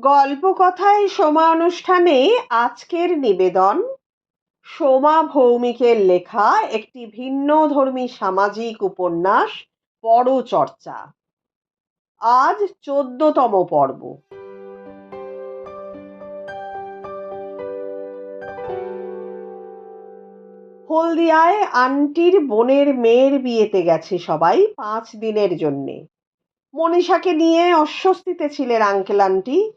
গল্প কথায় সোমা অনুষ্ঠানে আজকের নিবেদন। সোমা ভৌমিকের লেখা একটি ভিন্নধর্মী সামাজিক উপন্যাস পরচর্চা আজ চোদ্দতম পর্ব। হলদিয়ায় আন্টির বোনের মেয়ের বিয়েতে গেছে সবাই পাঁচ দিনের জন্যে। মনীষাকে নিয়ে অস্বস্তিতে ছিলেন আঙ্কেল আন্টি।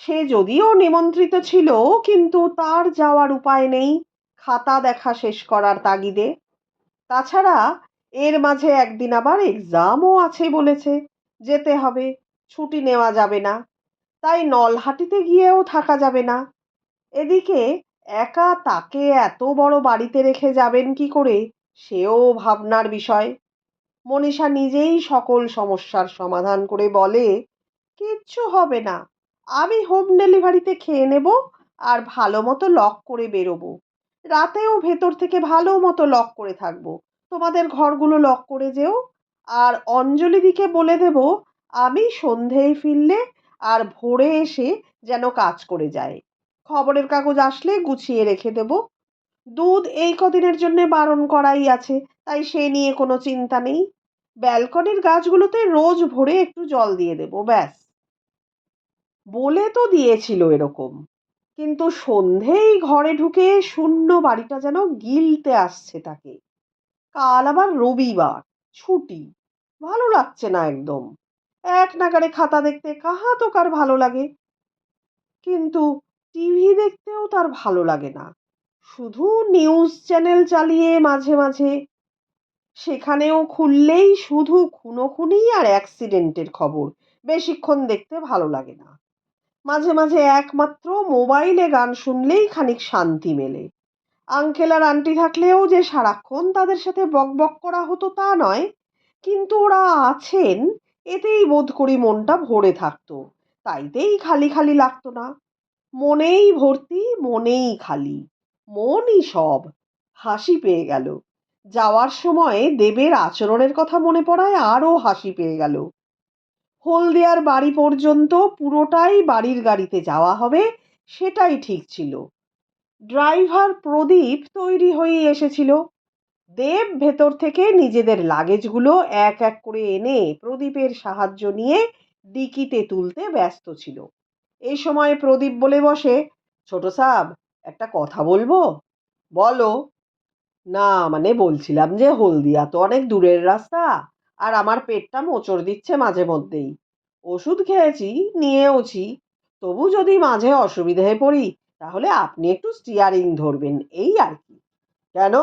সে যদিও নিমন্ত্রিত ছিল, কিন্তু তার যাওয়ার উপায় নেই। খাতা দেখা শেষ করার তাগিদে। তাছাড়া এর মাঝে একদিন আবার এক্সামও আছে বলেছে। যেতে হবে, ছুটি নেওয়া যাবে না। তাই নলহাটিতে গিয়েও থাকা যাবে না। এদিকে একা তাকে এত বড় বাড়িতে রেখে যাবেন কি করে, সেও ভাবনার বিষয়। মনীষা নিজেই সকল সমস্যার সমাধান করে বলে, কিচ্ছু হবে না। আমি হোম ডেলিভারিতে খেয়ে নেব আর ভালো মতো লক করে বেরোবো। রাতেও ভেতর থেকে ভালো মতো লক করে থাকব। তোমাদের ঘরগুলো লক করে যেও। আর অঞ্জলিদিকে বলে দেব, আমি সন্ধেয় ফিরলে আর ভোরে এসে যেন কাজ করে যায়। খবরের কাগজ আসলে গুছিয়ে রেখে দেব। দুধ এই কদিনের জন্য বারণ করাই আছে, তাই সে নিয়ে কোনো চিন্তা নেই। ব্যালকনির গাছগুলোতে রোজ ভোরে একটু জল দিয়ে দেব, ব্যাস। বলে তো দিয়েছিল এরকম। কিন্তু সন্ধেই ঘরে ঢুকে শূন্য বাড়িটা যেন গিলতে আসছে তাকে। কাল আবার রবিবার, ছুটি। ভালো লাগছে না একদম। এক নাগারে খাতা দেখতে কাহা তো কার ভালো লাগে। কিন্তু টিভি দেখতেও তার ভালো লাগে না। শুধু নিউজ চ্যানেল চালিয়ে মাঝে মাঝে। সেখানেও খুললেই শুধু খুনোখুনি আর অ্যাক্সিডেন্টের খবর। বেশিক্ষণ দেখতে ভালো লাগে না। মাঝে মাঝে একমাত্র মোবাইলে গান শুনলেই খানিক শান্তি মেলে। আঙ্কেল আর আন্টি থাকলেও যে সারাক্ষণ তাদের সাথে বক বক করা হতো তা নয়, কিন্তু ওরা আছেন, এতেই বোধ করি মনটা ভরে থাকতো। তাইতেই খালি খালি লাগতো না। মনেই ভর্তি, মনেই খালি। মনই সব। হাসি পেয়ে গেল। যাওয়ার সময় দেবের আচরণের কথা মনে পড়ায় আরও হাসি পেয়ে গেল। হলদিয়ার বাড়ি পর্যন্ত পুরোটাই বাড়ির গাড়িতে যাওয়া হবে, সেটাই ঠিক ছিল। ড্রাইভার প্রদীপ তৈরি হয়েই এসেছিল। দেব ভেতর থেকে নিজেদের লাগেজগুলো এক এক করে এনে প্রদীপের সাহায্য নিয়ে ডিকিতে তুলতে ব্যস্ত ছিল। এই সময় প্রদীপ বলে বসে, ছোট সাব, একটা কথা বলব? বলো। না মানে বলছিলাম যে হলদিয়া তো অনেক দূরের রাস্তা। আর আমার পেটটা মোচড় দিচ্ছে মাঝে মধ্যেই। ওষুধ খেয়েছি, নিয়েওছি। তবু যদি মাঝে অসুবিধায় পড়ি, তাহলে আপনি একটু স্টিয়ারিং ধরবেন, এই আর কি। কেন?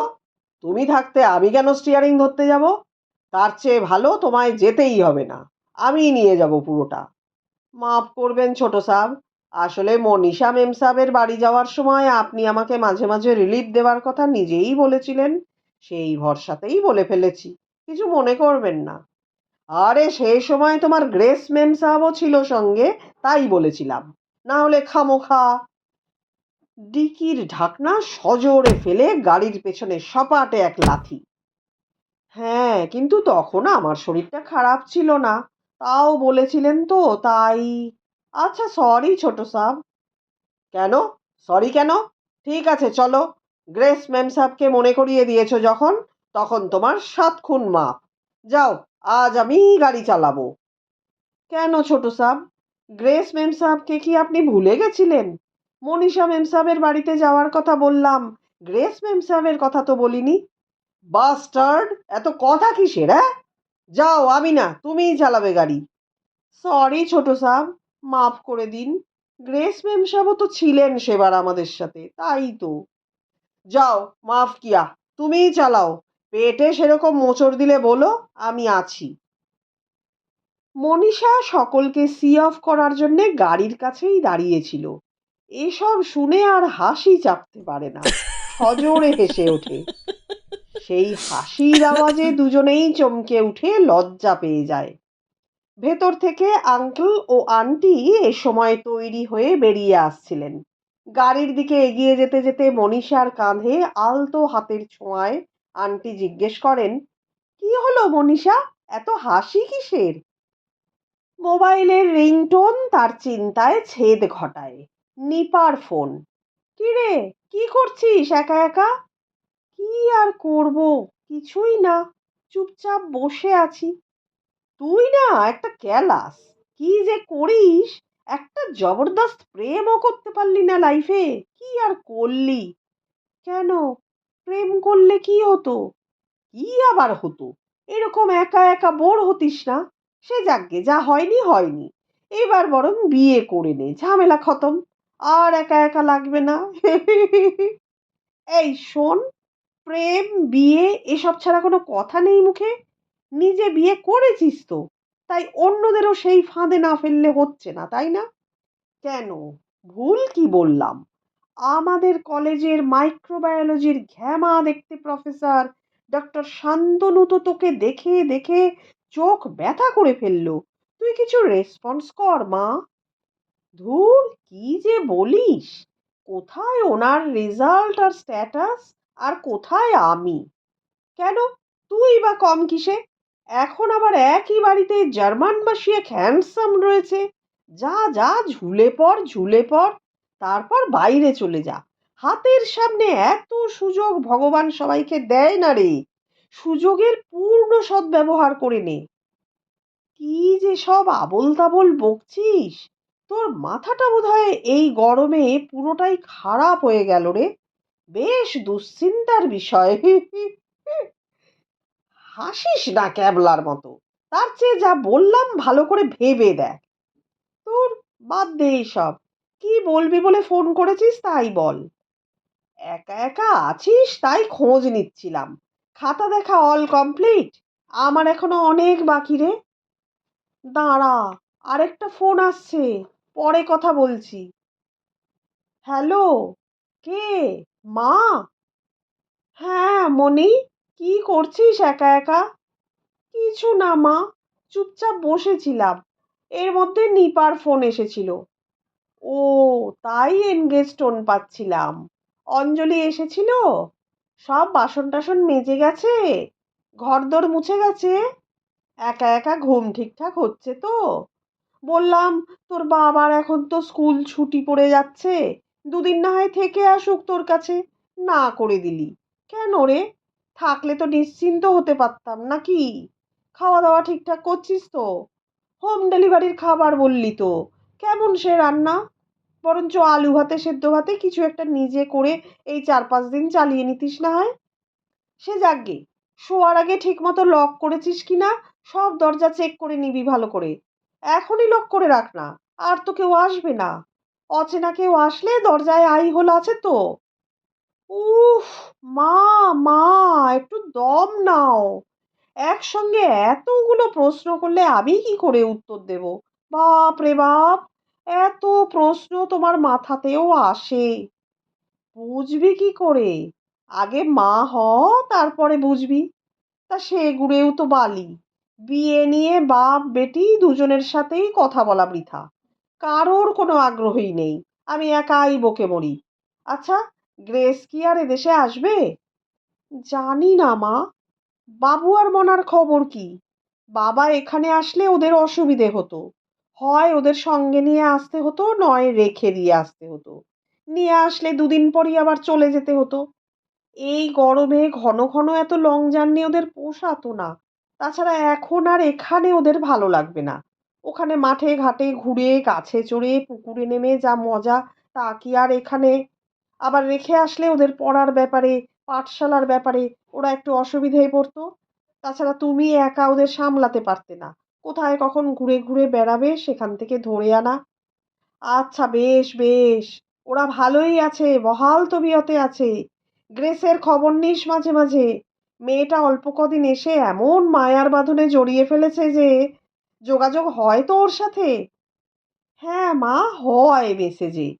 তুমি থাকতে আমি কেন স্টিয়ারিং ধরতে যাব? তার চেয়ে ভালো তোমায় যেতেই হবে না, আমি নিয়ে যাব পুরোটা। মাফ করবেন ছোট সাব, আসলে মনীষা মেম সাহেবের বাড়ি যাওয়ার সময় আপনি আমাকে মাঝে মাঝে রিলিফ দেওয়ার কথা নিজেই বলেছিলেন, সেই ভরসাতেই বলে ফেলেছি। কিছু মনে করবেন না। আরে, সেই সময় তোমার গ্রেস মেম সাহেবও ছিল সঙ্গে, তাই বলেছিলাম। না হলে খামোখা। ডিকির ঢাকনা সজোরে ফেলে গাড়ির পেছনে সপাটে এক লাথি। হ্যাঁ কিন্তু তখন আমার শরীরটা খারাপ ছিল না। তাও বলেছিলেন তো, তাই। আচ্ছা সরি ছোট সাব। কেন? সরি কেন? ঠিক আছে, চলো। গ্রেস ম্যাম সাহেবকে মনে করিয়ে দিয়েছ যখন? তখন তোমার সাত খুন মাপ। যাও, আজ আমি গাড়ি চালাবো। কেন ছোট সাব? গ্রেস মেম সাহেবকে কি আপনি ভুলে গেছিলেন? মনীষা মেম সাহেবের বাড়িতে যাওয়ার কথা বললাম। গ্রেস মেম সাহেবের কথা তো বলিনি। বাস্টার্ড, এত কথা কিসের হ্যাঁ? যাও, আমি না, তুমিই চালাবে গাড়ি। সরি ছোট সাব, মাফ করে দিন। গ্রেস মেম সাহেবও তো ছিলেন সেবার আমাদের সাথে, তাই তো। যাও, মাফ কিয়া, তুমিই চালাও। পেটে সেরকম মোচড় দিলে বলো, আমি আছি। মনীষা সকলকে সি অফ করার জন্যে গাড়ির কাছেই দাঁড়িয়েছিল। এসব শুনে আর হাসি চাপতে পারে না। সজোরে হেসে ওঠে। সেই হাসির আওয়াজে দুজনেই চমকে উঠে লজ্জা পেয়ে যায়। ভেতর থেকে আঙ্কেল ও আন্টি এ সময় তৈরি হয়ে বেরিয়ে আসছিলেন। গাড়ির দিকে এগিয়ে যেতে যেতে মনীষার কাঁধে আলতো হাতের ছোঁয়ায় আন্টি জিজ্ঞেস করেন, কি হলো মনীষা? এত হাসি কিসের? মোবাইলের রিংটোন তার চিন্তায় ছেদ ঘটায়। নিপার ফোন। কিরে, কি করছিস একা একা? কি আর করব? কিছুই না, চুপচাপ বসে আছি। তুই না একটা ক্যালাস, কি যে করিস? একটা জবরদস্ত প্রেমও করতে পারলি না লাইফে, কি আর করলি? কেন? প্রেম করলে কি হতো? কি আবার হতো? এরকম একা একা বোর হতিস না। সে যাকগে, যা হয়নি হয়নি। এবার বরং বিয়ে করে নে, ঝামেলা খতম। আর একা একা লাগবে না। এই শোন, প্রেম, বিয়ে, এসব ছাড়া কোনো কথা নেই মুখে। নিজে বিয়ে করেছিস তো, তাই অন্যদেরও সেই ফাঁদে না ফেললে হচ্ছে না, তাই না? কেন? ভুল কি বললাম? আমাদের কলেজের মাইক্রোবায়োলজির ঘ্যামা দেখতে প্রফেসর ডক্টর শান্তনু তো তোকে দেখে দেখে চোখ ব্যথা করে ফেলল। তুই কিছু রেসপন্স কর, মা। ধুর, কি যে বলিস? কোথায় ওনার রেজাল্ট আর স্ট্যাটাস আর কোথায় আমি? কেন? তুই বা কম কিসে? এখন আবার একই বাড়িতে জার্মানবাসী এক হ্যান্ডসাম রয়েছে। যা যা, ঝুলে পড় ঝুলে পড়। তারপর বাইরে চলে যা। হাতের সামনে এত সুযোগ ভগবান সবাইকে দেয় না রে। সুযোগের পূর্ণ সদ্ব্যবহার করে নে। কি যে সব আবোল তাবোল বকছিস? তোর মাথাটা বোধহয় এই গরমে পুরোটাই খারাপ হয়ে গেল রে। বেশ দুশ্চিন্তার বিষয়। হাসিস না ক্যাবলার মতো। তার চেয়ে যা বললাম ভালো করে ভেবে দেখ। তোর বাদ দে সব কি বলবি বলে ফোন করেছিস তাই বল। একা একা আছিস তাই খোঁজ নিচ্ছিলাম। খাতা দেখা অল কমপ্লিট আমার এখনও অনেক বাকি রে। দাঁড়া, আরেকটা ফোন আসছে, পরে কথা বলছি। হ্যালো, কে? মা? হ্যাঁ মনি কি করছিস একা একা? কিছু না মা, চুপচাপ বসেছিলাম। এর মধ্যে নিপার ফোন এসেছিল। ও, তাই এনগেজ টোন পাচ্ছিলাম। অঞ্জলি এসেছিল? সব বাসন টাসন মেজে গেছে? ঘরদোর মুছে গেছে? একা একা ঘুম ঠিকঠাক হচ্ছে তো? বললাম, তোর বাবার এখন তো স্কুল ছুটি পড়ে যাচ্ছে। দুদিন না হয় থেকে আসুক তোর কাছে। না করে দিলি। কেন রে? থাকলে তো নিশ্চিন্ত হতে পারতাম নাকি? খাওয়া দাওয়া ঠিকঠাক করছিস তো? হোম ডেলিভারির খাবার বললি তো। কেমন সে রান্না? বরঞ্চ আলু ভাতে, সেদ্ধ ভাতে কিছু একটা নিজে করে এই চার পাঁচ দিন চালিয়ে নিতিস না হয়? সে যাকগে, শোয়ার আগে ঠিকমতো লক করেছিস কি না, সব দরজা চেক করে নিবি ভালো করে। এখনই লক করে রাখ না, আর তো কেউ আসবে না। অচেনা কেউ আসলে দরজায় আই হোল আছে তো। উফ, মা মা, একটু দম নাও। একসঙ্গে এতগুলো প্রশ্ন করলে আমি কি করে উত্তর দেব? বাপ রে বাপ! এত প্রশ্ন তোমার মাথাতেও আসে। বুঝবি কি করে? আগে মা হ, তারপরে বুঝবি। তা সে গুড়েও তো বালি। বিয়ে নিয়ে বাপ, বেটি দুজনের সাথেই কথা বলা বৃথা। কারোর কোনো আগ্রহই নেই। আমি একাই বকে মরি। আচ্ছা গ্রেস কি আর এদেশে আসবে? জানি না মা। বাবু আর মনার খবর কি? বাবা এখানে আসলে ওদের অসুবিধে হতো। হয় ওদের সঙ্গে নিয়ে আসতে হতো, নয় রেখে দিয়ে আসতে হতো। নিয়ে আসলে দুদিন পরই আবার চলে যেতে হতো। এই গরমে ঘন ঘন এত লং জার্নি ওদের পোষাতো না। তাছাড়া এখন আর এখানে ওদের ভালো লাগবে না। ওখানে মাঠে ঘাটে ঘুরে, গাছে চড়ে, পুকুরে নেমে যা মজা, তা কি আর এখানে? আবার রেখে আসলে ওদের পড়ার ব্যাপারে, পাঠশালার ব্যাপারে ওরা একটু অসুবিধায় পড়তো। তাছাড়া তুমি একা ওদের সামলাতে পারতে না। কোথায় কখন ঘুরে ঘুরে বেড়াবে সেখান থেকে ধরে আনা। আচ্ছা বেশ বেশ, ওরা ভালোই আছে, বহাল তবিয়তে আছে। গ্রেসের খবর নিস মাঝে মাঝে। মেয়েটা অল্প কদিন এসে এমন মায়ার বাঁধনে জড়িয়ে ফেলেছে যে, যোগাযোগ হয় তো ওর সাথে? হ্যাঁ মা, হয় মেসেজে।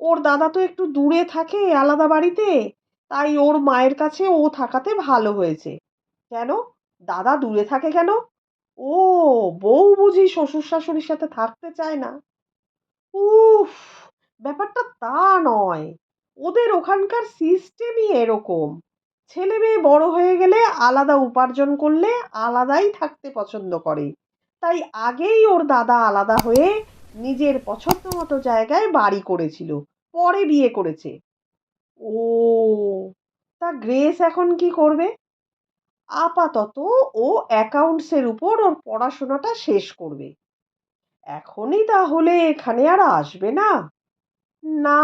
ওর দাদা তো একটু দূরে থাকে আলাদা বাড়িতে, তাই ওর মায়ের কাছে ও থাকাতে ভালো হয়েছে। কেন? দাদা দূরে থাকে কেন? ও, বউ বুঝি শ্বশুর শাশুড়ির সাথে থাকতে চায় না। উফ, ব্যাপারটা তা নয়। ওদের ওখানকার সিস্টেমই এরকম। ছেলে মেয়ে বড় হয়ে গেলে আলাদা উপার্জন করলে আলাদাই থাকতে পছন্দ করে। তাই আগেই ওর দাদা আলাদা হয়ে নিজের পছন্দ মতো জায়গায় বাড়ি করেছিল, পরে বিয়ে করেছে। ও, তা গ্রেস এখন কি করবে? আপাতত ও অ্যাকাউন্টসের উপর ওর পড়াশোনাটা শেষ করবে। এখনই তাহলে এখানে আর আসবে না। না।